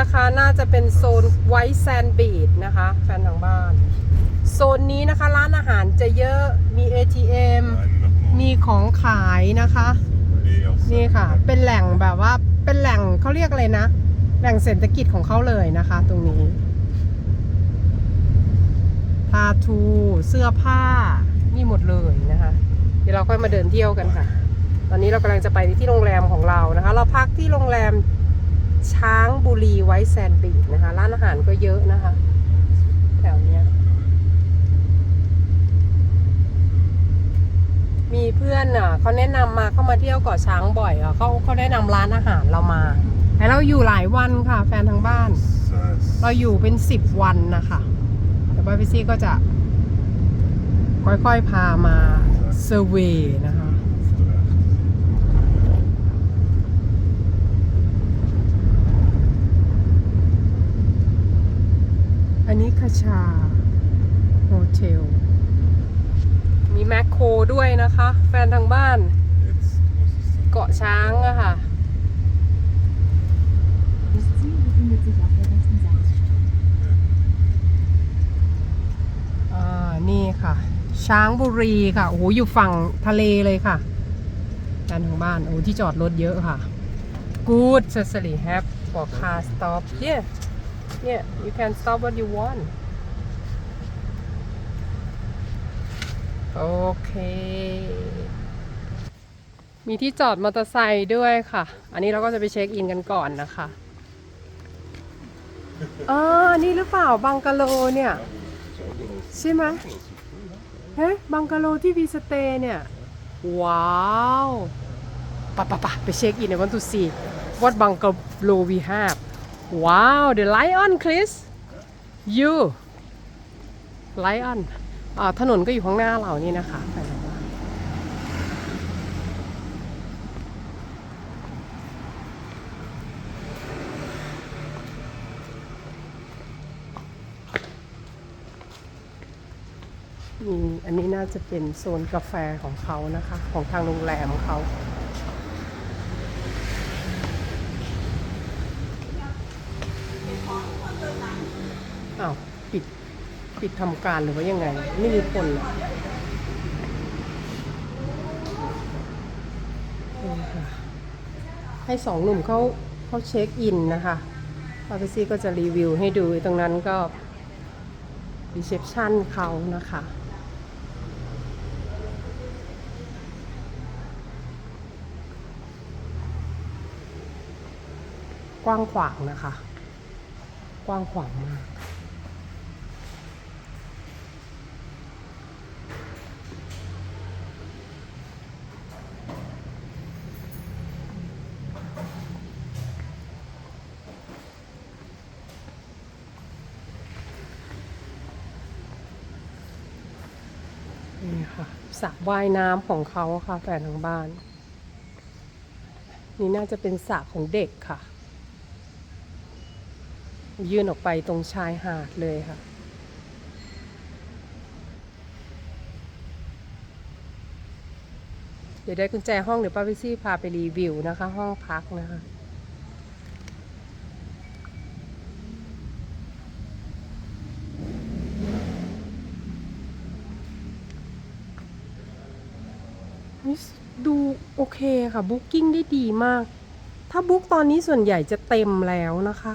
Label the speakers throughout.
Speaker 1: นะคะน่าจะเป็นโซนไวท์แซนบีดนะคะแฟนทางบ้าน โซนนี้นะคะร้านอาหารจะเยอะมี ATM มีของขายนะคะ นี่ค่ะ เป็นแหล่งแบบว่าเป็นแหล่งเขาเรียกอะไรนะ แหล่งเศรษฐกิจของเขาเลยนะคะ ตรงนี้ทาทู เสื้อผ้ามีหมดเลยนะคะ เดี๋ยวเราค่อยมาเดินเที่ยวกันค่ะ ตอนนี้เรากำลังจะไปที่โรงแรมของเรานะคะ เราพักที่โรงแรม ช้างบุรีไว้แซนบีนะคะ ร้านอาหารก็เยอะนะคะ แถวเนี้ย มีเพื่อนอะเขาแนะนำมาเข้ามาเที่ยวเกาะช้างบ่อยอะเขาเขาแนะนำร้านอาหารเรามาแต่เราอยู่หลายวันค่ะ แฟนทางบ้าน เราอยู่เป็นสิบวันนะคะแต่ว่าพี่ซี่ก็จะ ค่อยๆพามาเซอร์เวนะคะ อันนี้คาชาโฮเทล มีแมคโครด้วยนะคะ แฟนทางบ้าน เกาะช้างอะค่ะ อ่า นี่ค่ะ ช้างบุรีค่ะ โอ้โห อยู่ฝั่งทะเลเลยค่ะด้านทางบ้าน โอ้ที่จอดรถเยอะค่ะ Good Cecily have for car stop yeah yeah you can stop what you want โอเค มีที่จอดมอเตอร์ไซค์ด้วยค่ะ อันนี้เราก็จะไปเช็คอินกันก่อนนะคะอ่านี่หรือเปล่าบังกะโลเนี่ย ใช่ไหมเฮ้ยบังกะโลที่วีสเตย์เนี่ย ว้าวปะปะปะไปเช็คอินในวันทุซีวัดบังกะโลวีฮา บว้าว the lion Chris you lion อ่าถนนก็อยู่ข้างหน้าเรานี่นะคะไปไหนวะอืมอันนี้น่าจะเป็นโซนกาแฟของเขานะคะ ของทางโรงแรมเขา อ้าวปิด ปิดทำการหรือว่ายังไง ไม่มีคนเหรอนี่ค่ะให้สองหนุ่มเขาเขาเช็คอินนะคะปาเปซี่ก็จะรีวิวให้ดูตรงนั้นก็รีเซพชันเขานะคะกว้างขวางนะคะ กว้างขวางมาก นี่ค่ะ สระว่ายน้ำของเขาค่ะแฟนทางบ้าน นี่น่าจะเป็นสระของเด็กค่ะ ยื่นออกไปตรงชายหาดเลยค่ะเดี๋ยวได้กุญแจห้องเดี๋ยวป้าพิซี่พาไปรีวิวนะคะ ห้องพักนะคะ ดูโอเคค่ะบุ๊กิ้งได้ดีมาก ถ้าบุ๊กตอนนี้ส่วนใหญ่จะเต็มแล้วนะคะ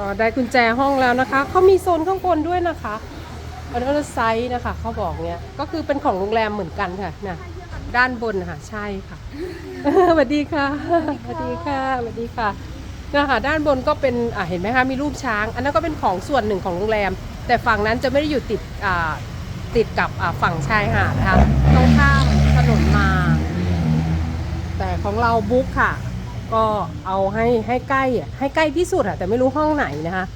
Speaker 1: ก็ได้กุญแจห้องแล้วนะคะ เขามีโซนข้างบนด้วยนะคะอันนั้นไซส์นะคะเขาบอกเนี้ยก็คือเป็นของโรงแรมเหมือนกันค่ะนะด้านบนค่ะใช่ค่ะสวัสดีค่ะสวัสดีค่ะสวัสดีค่ะนะคะด้านบนก็เป็นอ่าเห็นไหมคะมีรูปช้าง อันนั้นก็เป็นของส่วนหนึ่งของโรงแรม แต่ฝั่งนั้นจะไม่ได้อยู่ติดอ่าติดกับอ่าฝั่งชายหาดนะคะต้องข้ามถนนมา แต่ของเราบุ๊กค่ะ ก็เอาให้ให้ใกล้อให้ใกล้ที่สุดอะแต่ไม่รู้ห้องไหนนะคะ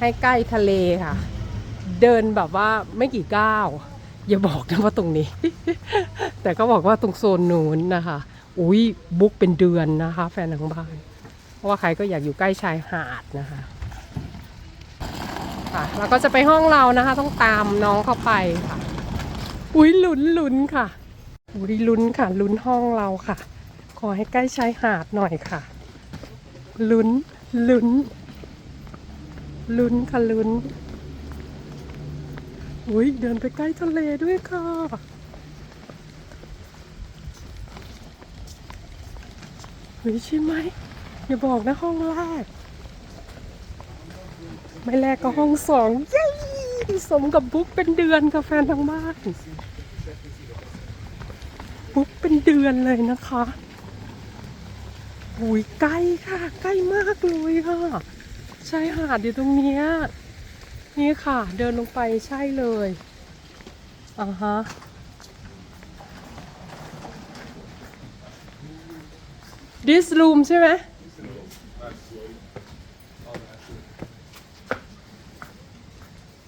Speaker 1: ให้ใกล้ทะเลค่ะ เดินแบบว่าไม่กี่ก้าวอย่าบอกนะว่าตรงนี้ แต่ก็บอกว่าตรงโซนนู้นนะคะ อุ้ยบุ๊กเป็นเดือนนะคะ แฟนทางบ้าน เพราะว่าใครก็อยากอยู่ใกล้ชายหาดนะคะค่ะแล้วก็จะไปห้องเรานะคะ ต้องตามน้องเข้าไปค่ะ อุ้ยลุ้นลุ้นค่ะอุ้ยลุ้นค่ะลุ้นห้องเราค่ะ อให้ใกล้ชายหาดหน่อยค่ะ ลุ้น ลุ้น ลุ้นค่ะลุ้น อุ้ยเดินไปใกล้ทะเลด้วยค่ะเฮ้ยใช่ไหมอย่าบอกนะห้องแรก ไม่แรกก็ห้องสองเย้สมกับบุ๊กเป็นเดือนกับแฟนทางบ้านบุ๊กเป็นเดือนเลยนะคะ หุยใกล้ค่ะ ใกล้มากเลยค่ะชายหาดอยู่ตรงเนี้ยนี่ค่ะ เดินลงไปใช่เลยอ่าฮะ this room ใช่ไหม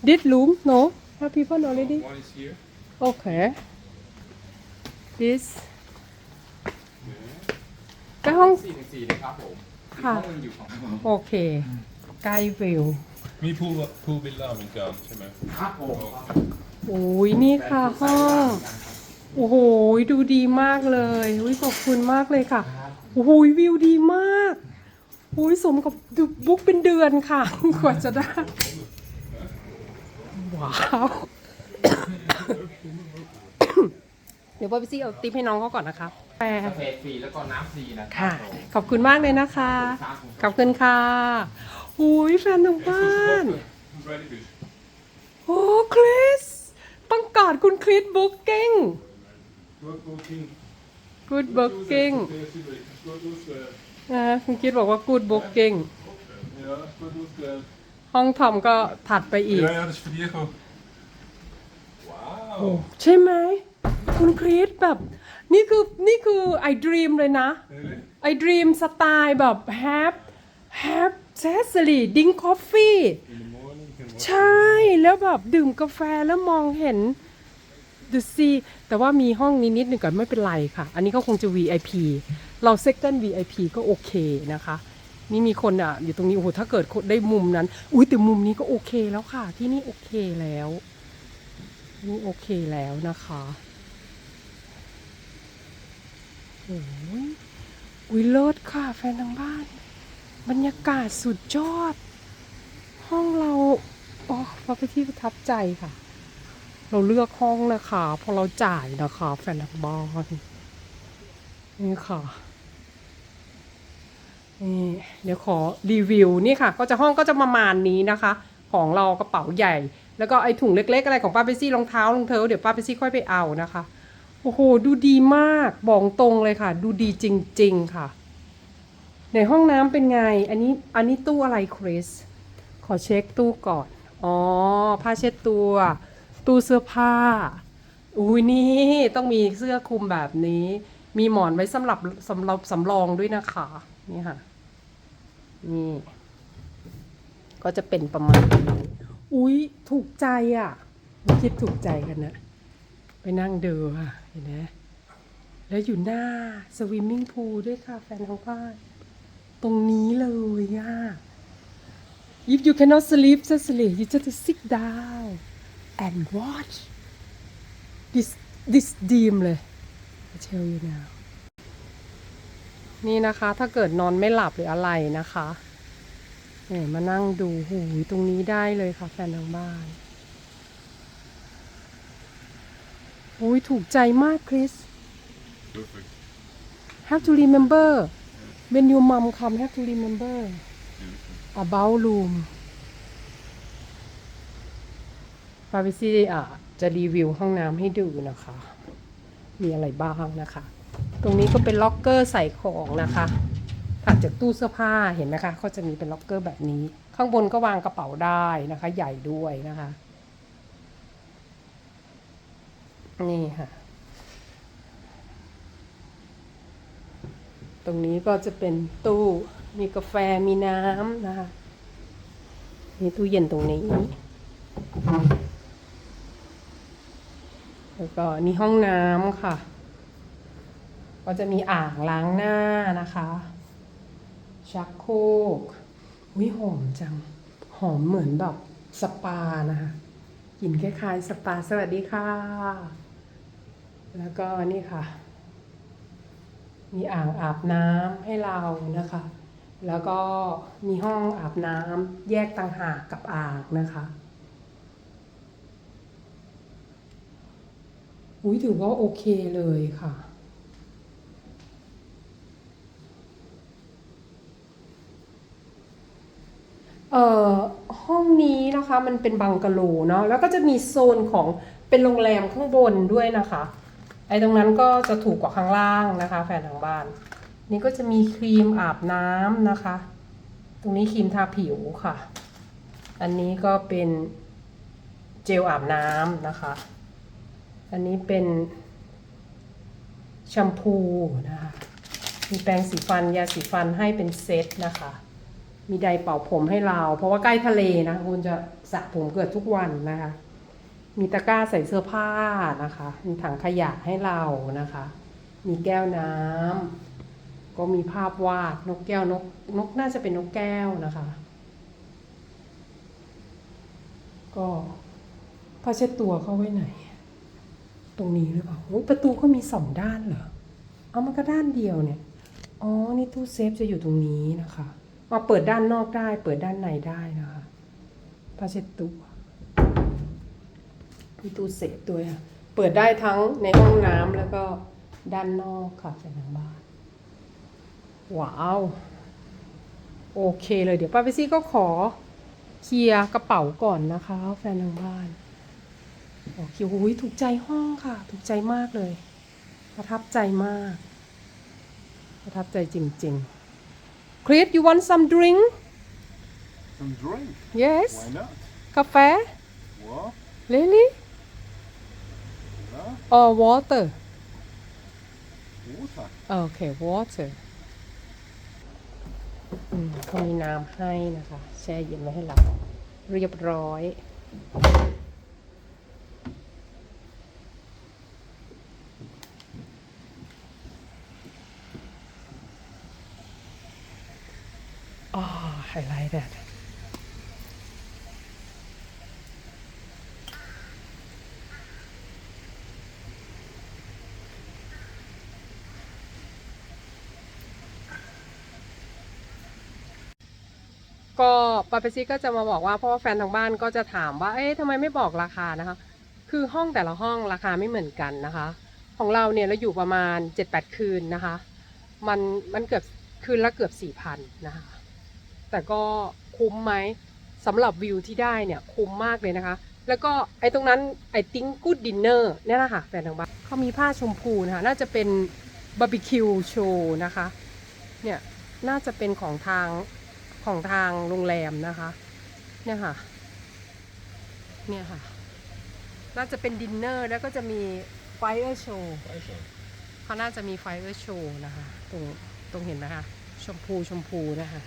Speaker 1: this room no have people already
Speaker 2: One is here.
Speaker 1: okay this ไปห้อง
Speaker 2: สี่หนึ่งสี่นะครับผม
Speaker 1: ค่ะ
Speaker 2: ห้องมันอยู่ของผม
Speaker 1: โอเค ใกล้วิว
Speaker 3: มีพูลพูลวิลล่าเหมือนกันใช่ไหม
Speaker 2: ครับผม
Speaker 1: โอ้ยนี่ค่ะห้อง โอ้โหดูดีมากเลยอุ้ยขอบคุณมากเลยค่ะ โอ้โหวิวดีมากโอ้ยสมกับดูบุ๊กเป็นเดือนค่ะ กว่าจะได้ ว้าว เดี๋ยวบอยไปซี่เอาติ๊บให้น้องเขาก่อนนะคะแปร
Speaker 2: กาแฟฟรีแล้วก็น้ำฟรีนะ
Speaker 1: ค่ะ ขอบคุณมากเลยนะคะ ขอบคุณค่ะโอ้ยแฟนทางบ้าน
Speaker 3: Who's ready fish
Speaker 1: โอ้คริสต้องกอดคุณคริสบุ๊กกิ้ง
Speaker 3: Good booking
Speaker 1: Good booking
Speaker 3: Good booking
Speaker 1: นะคุณคิดบอกว่า good booking
Speaker 3: Ja, good booking
Speaker 1: ห้องทอมก็ถัดไปอีก
Speaker 3: Ja, ja, dat is voor Diego
Speaker 1: โอ้ใช่ไหม คุณคริสแบบนี่คือนี่คือ I dream เลยนะ
Speaker 3: Really?
Speaker 1: I dream สไตล์แบบ have have Cecily drink coffee
Speaker 3: In the morning can watch
Speaker 1: ใช่แล้วแบบดื่มกาแฟแล้วมองเห็น The Sea แต่ว่ามีห้องนี้นิดหนึ่งก่อนไม่เป็นไรค่ะ อันนี้ก็คงจะ VIP เรา second VIP ก็โอเคนะคะ นี่มีคนอะ อยู่ตรงนี้ โอ้โห ถ้าเกิดได้มุมนั้น อุ้ยแต่มุมนี้ก็โอเคแล้วค่ะ ที่นี่โอเคแล้วนี่โอเคแล้วนะคะ โอ้ยอุ้ยเลิศค่ะแฟนทางบ้าน บรรยากาศสุดยอด ห้องเราโอ้พอไปนที่ประทับใจค่ะ เราเลือกห้องนะคะพอเราจ่ายนะคะ แฟนทางบ้านนี่ค่ะนี่เดี๋ยวขอรีวิวนี่ค่ะ ก็จะห้องก็จะประมาณนี้นะคะ ของเรากระเป๋าใหญ่ แล้วก็ไอถุงเล็กๆ อะไรของป้าเปซี่รองเท้ารองเท้าเดี๋ยวป้าเปซี่ค่อยไปเอานะคะ โอ้โห ดูดีมาก บอกตรงเลยค่ะ ดูดีจริง ๆ ค่ะ ในห้องน้ำเป็นไง อันนี้ อันนี้ตู้อะไรคริส ขอเช็คตู้ก่อน อ๋อ ผ้าเช็ดตัว ตู้เสื้อผ้า อุ้ยนี่ ต้องมีเสื้อคลุมแบบนี้ มีหมอนไว้สำหรับสำหรับสำรองด้วยนะคะ นี่ค่ะ นี่ ก็จะเป็นประมาณนี้ อุ้ยถูกใจอะคิดถูกใจกันนะไปนั่งดูค่ะ ห็นไหมแล้วอยู่หน้าสวิมมิ่งพูลด้วยค่ะแฟนทางบ้านตรงนี้เลยอะ If you cannot sleep Cecily you just sit down and watch this this dream เลย I tell you now นี่นะคะถ้าเกิดนอนไม่หลับหรืออะไรนะคะเนี่ยมานั่งดูหูยตรงนี้ได้เลยค่ะแฟนทางบ้าน โอ้ยถูกใจมากคริส
Speaker 3: Perfect
Speaker 1: have to remember when your mom come have to remember about room ฟาวิซี่อะจะรีวิวห้องน้ำให้ดูนะคะ มีอะไรบ้างนะคะ ตรงนี้ก็เป็นล็อกเกอร์ใส่ของนะคะถัดจากตู้เสื้อผ้าเห็นไหมคะเขาจะมีเป็นล็อกเกอร์แบบนี้ ข้างบนก็วางกระเป๋าได้นะคะ ใหญ่ด้วยนะคะ นี่ค่ะ ตรงนี้ก็จะเป็นตู้มีกาแฟมีน้ำนะคะนี่ตู้เย็นตรงนี้ แล้วก็นี่ห้องน้ำค่ะ ก็จะมีอ่างล้างหน้านะคะ ชักโครกวิหอมจัง หอมเหมือนแบบสปานะคะกลิ่นคล้ายๆสปาสวัสดีค่ะ แล้วก็นี่ค่ะ มีอ่างอาบน้ำให้เรานะคะ แล้วก็มีห้องอาบน้ำแยกต่างหากกับอ่างนะคะอุ้ยถือว่าโอเคเลยค่ะ เอ่อห้องนี้นะคะมันเป็นบังกะโลเนาะแล้วก็จะมีโซนของเป็นโรงแรมข้างบนด้วยนะคะ ไอ้ตรงนั้นก็จะถูกกว่าข้างล่างนะคะ แฟนทางบ้าน นี่ก็จะมีครีมอาบน้ำนะคะ ตรงนี้ครีมทาผิวค่ะ อันนี้ก็เป็นเจลอาบน้ำนะคะ อันนี้เป็นแชมพูนะคะ มีแปรงสีฟันยาสีฟันให้เป็นเซตนะคะ มีไดร์เป่าผมให้เรา เพราะว่าใกล้ทะเลนะคุณจะสระผมเกือบทุกวันนะคะ มีตะกร้าใส่เสื้อผ้านะคะ มีถังขยะให้เรานะคะ มีแก้วน้ำก็มีภาพวาดนกแก้วนกนกน่าจะเป็นนกแก้วนะคะ ก็ผ้าเช็ดตัวเข้าไว้ไหน ตรงนี้หรือเปล่าประตูก็มีสองด้านเหรอเอามันก็ด้านเดียวเนี่ยอ๋อ นี่ตู้เซฟจะอยู่ตรงนี้นะคะมาเปิดด้านนอกได้ เปิดด้านในได้นะคะผ้าเช็ดตัว มีตู้เซฟด้วยค่ะ เปิดได้ทั้งในห้องน้ำแล้วก็ด้านนอกค่ะจากทางบ้าน ว้าว โอเคเลยเดี๋ยวป้าไปซี่ก็ขอเคลียร์กระเป๋าก่อนนะคะ แฟนทางบ้านโอเคโอ้ยถูกใจห้องค่ะ ถูกใจมากเลย ประทับใจมาก ประทับใจจริงๆ Chris you want some drink
Speaker 3: Some drink?
Speaker 1: yes
Speaker 3: Why not?
Speaker 1: กาแฟ
Speaker 3: What?
Speaker 1: really
Speaker 3: Huh?
Speaker 1: Or water
Speaker 3: Water?
Speaker 1: โอเค water อืมเขามีน้ำให้นะคะ แช่เย็นไว้ให้เรา เรียบร้อย อ๋อ I like that ก็ปาเปซี่ก็จะมาบอกว่าเพราะว่าแฟนทางบ้านก็จะถามว่า เอ๊ะทำไมไม่บอกราคานะคะ คือห้องแต่ละห้องราคาไม่เหมือนกันนะคะ ของเราเนี่ยเราอยู่ประมาณ 7-8 คืนนะคะ มันมันเกือบคืนละเกือบ4,000นะคะ แต่ก็คุ้มไหมสำหรับวิวที่ได้เนี่ยคุ้มมากเลยนะคะ แล้วก็ไอ้ตรงนั้นไอ้ติ้งกูดดินเนอร์เนี่ยนะคะแฟนทางบ้านเขามีผ้าชมพูนะคะ น่าจะเป็นบาร์บีคิวโชว์นะคะ เนี่ยน่าจะเป็นของทาง ของทางโรงแรมนะคะ เนี่ยค่ะ เนี่ยค่ะ น่าจะเป็นดินเนอร์แล้วก็จะมีไฟเออร์โชว์เขาน่าจะมีไฟเออร์โชว์นะคะ ตรงตรงเห็นไหมคะ ชมพูชมพูนะคะ